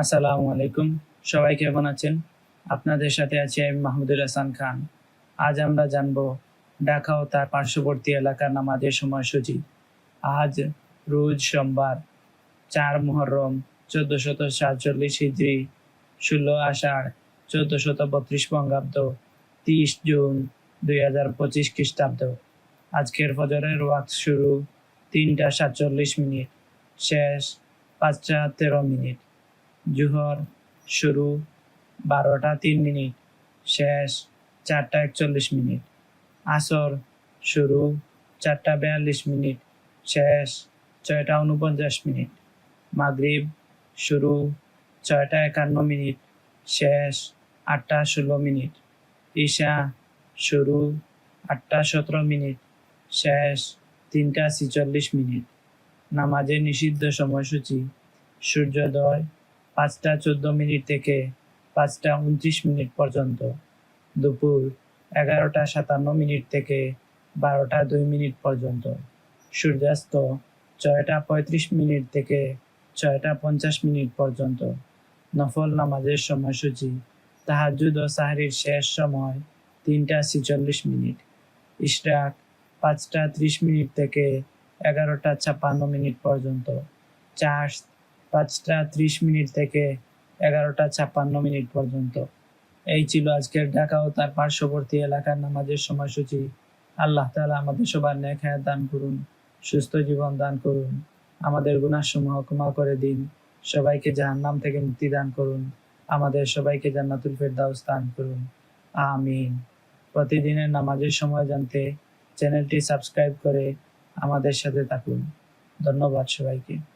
আসসালামু আলাইকুম। সবাই কেমন আছেন? আপনাদের সাথে আছি আমি মাহমুদুল হাসান খান। আজ আমরা জানব ঢাকা ও তার পার্শ্ববর্তী এলাকার নামাজের সময়সূচি। আজ রোজ সোমবার, চার মুহররম চোদ্দ শত সাতচল্লিশ হিজড়ি ষোলো আষাঢ় চোদ্দ শত বত্রিশ বঙ্গাব্দ, তিরিশ জুন দুই হাজার পঁচিশ খ্রিস্টাব্দ। আজকের ফজরের ওয়াক্ত শুরু তিনটা সাতচল্লিশ মিনিট, শেষ পাঁচটা তেরো মিনিট। জুহর শুরু বারোটা তিন মিনিট, শেষ চারটা একচল্লিশ মিনিট, আসর শুরু চারটা বিয়াল্লিশ মিনিট, শেষ ছয়টা উনপঞ্চাশ মিনিট, মাগরিব শুরু ছয়টা একান্ন মিনিট, শেষ আটটা ষোলো মিনিট, ঈশা শুরু আটটা সতেরো মিনিট, শেষ তিনটা ছিচল্লিশ মিনিট। নামাজের নিষিদ্ধ সময়সূচি, সূর্যোদয় পাঁচটা চোদ্দ মিনিট থেকে পাঁচটা উনত্রিশ মিনিট পর্যন্ত। দুপুর এগারোটা সাতান্ন মিনিট থেকে বারোটা দুই মিনিট পর্যন্ত। সূর্যাস্ত ছয়টা পঁয়ত্রিশ মিনিট থেকে ছয়টা পঞ্চাশ মিনিট পর্যন্ত। নফল নামাজের সময়সূচি তাহাজুদ ও সাহারির শেষ সময় তিনটা ছিচল্লিশ মিনিট। ইশরাক পাঁচটা ত্রিশ মিনিট থেকে এগারোটা ছাপ্পান্ন মিনিট পর্যন্ত। চার্জ পাঁচটা ত্রিশ মিনিট থেকে এগারোটা ছাপ্পান্ন মিনিট পর্যন্ত। এই ছিল আজকের ঢাকা ও তার পার্শ্ববর্তী এলাকার নামাজের সময়সূচি। আল্লাহ তালা আমাদের সবার হায়াত দান করুন, সুস্থ জীবন দান করুন, আমাদের গুনাহসমূহ ক্ষমা করে দিন, সবাইকে জাহান্নাম থেকে মুক্তি দান করুন, আমাদের সবাইকে জান্নাতুল ফেরদাউস দান করুন। আমিন। প্রতিদিনের নামাজের সময় জানতে চ্যানেলটি সাবস্ক্রাইব করে আমাদের সাথে থাকুন। ধন্যবাদ সবাইকে।